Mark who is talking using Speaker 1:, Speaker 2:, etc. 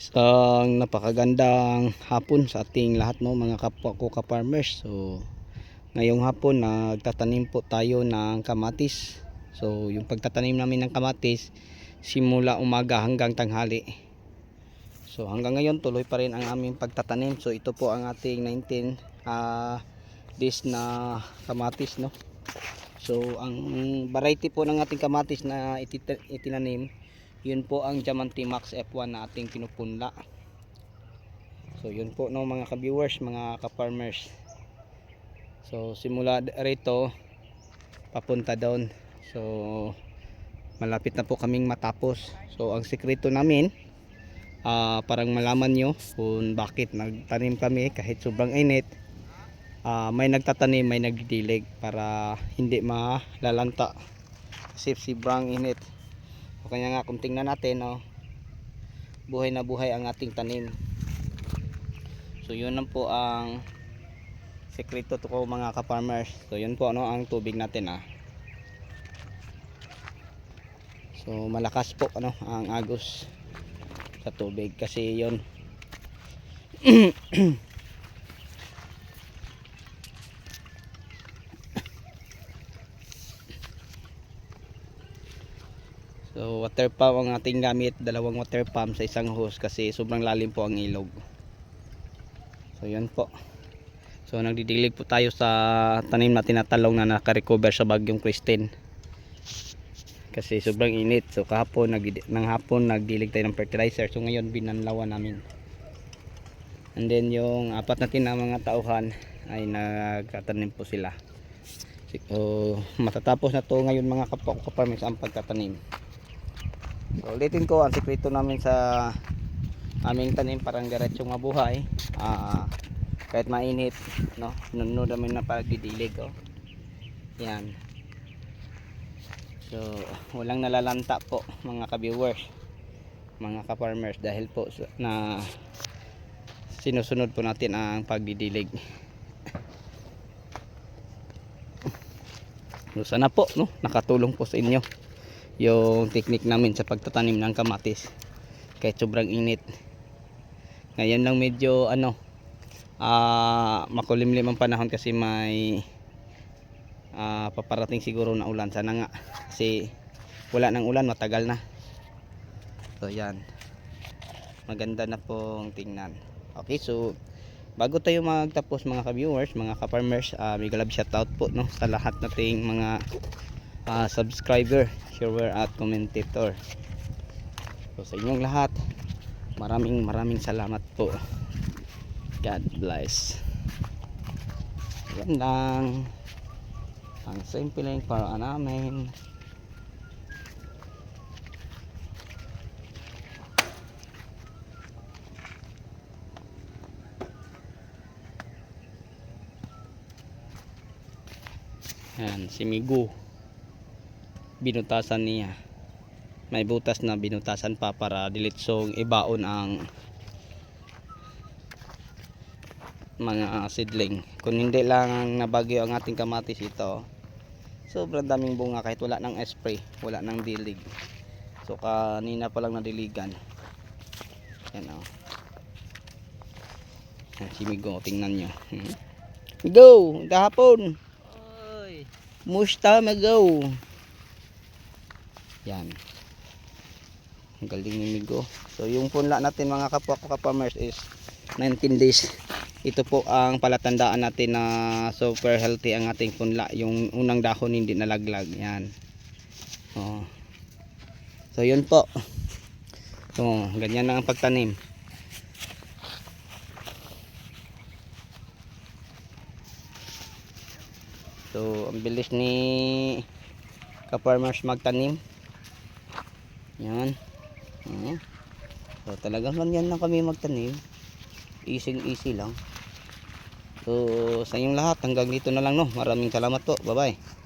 Speaker 1: Isang napakagandang hapon sa ating lahat no mga kapwa ko ka-farmers. So ngayong hapon nagtatanim po tayo ng kamatis. So yung pagtatanim namin ng kamatis simula umaga hanggang tanghali. So hanggang ngayon tuloy pa rin ang aming pagtatanim. So ito po ang ating 19 ah days na kamatis no. So ang variety po ng ating kamatis na itinanim yun po ang Diamante Max F1 na ating pinupunla. So yun po no mga ka-viewers, mga ka-farmers. So simula rito papunta doon. So malapit na po kaming matapos. So ang sikreto namin ah, parang malaman nyo kung bakit nagtanim kami kahit sobrang init. ah, may nagtatanim, may nagdidilig para hindi malalanta. Kasi sobrang init. O kanya nga kung tingnan natin no, buhay na buhay ang ating tanim. So yun lang po ang sekreto to ko mga ka-farmers. So yun po ano ang tubig natin ah. So malakas po ano ang agos sa tubig kasi yun So water pump ang ating gamit, dalawang water pump sa isang hose kasi sobrang lalim po ang ilog. So yun po. So nagdidilig po tayo sa tanim na talong na naka-recover sa bagyong Christine. Kasi sobrang init. So kahapon nag ng hapon nagdilig tayo ng fertilizer. So ngayon binanlawan namin. And then yung apat natin na mga tauhan ay nagtatanim po sila. So matatapos na to ngayon mga kapwa ko ang pagtatanim. So ulitin ko ang sekreto namin sa aming tanim parang diretsong mabuhay. Ah, kahit mainit, no? Nunod namin na pagdidilig, oh. Yan. So, walang nalalanta po mga ka-viewers, mga ka-farmers dahil po na sinusunod po natin ang pagdidilig. So, sana po, no? Nakatulong po sa inyo yung technique namin sa pagtatanim ng kamatis kahit sobrang init. Ngayon lang medyo ano ah makulimlim ang panahon kasi may ah, paparating siguro na ulan. Sana nga kasi wala nang ulan matagal na. So yan. Maganda na pong tingnan. Okay so bago tayo magtapos mga ka-viewers mga ka-farmers uh, may galab shoutout po no sa lahat nating mga ah, subscriber, viewer at commentator. So sa inyong lahat, maraming maraming salamat po. God bless. Yan lang. Ang simpleng para namin. Yan, si Migu binutasan niya. May butas na binutasan pa para dilitsong ibaon ang mga seedling. Kung hindi lang nabagyo ang ating kamatis ito sobrang daming bunga kahit wala nang spray wala nang dilig. So kanina pa lang nadiligan. Yan o Yan, si Migo tingnan nyo. Hmm. Migo gahapon. Musta Migo yan. Ang galing ni Migo. So yung punla natin mga kapwa ko kapamers is 19 days. Ito po ang palatandaan natin na super healthy ang ating punla. Yung unang dahon hindi nalaglag. Yan. Oh. So yun po. So ganyan na ang pagtanim. So ang bilis ni ka-farmers magtanim. Yan. Oo. So talagang ganyan lang kami magtanim. Easy easy lang. So sa inyong lahat hanggang dito na lang no. Maraming salamat po. Bye bye.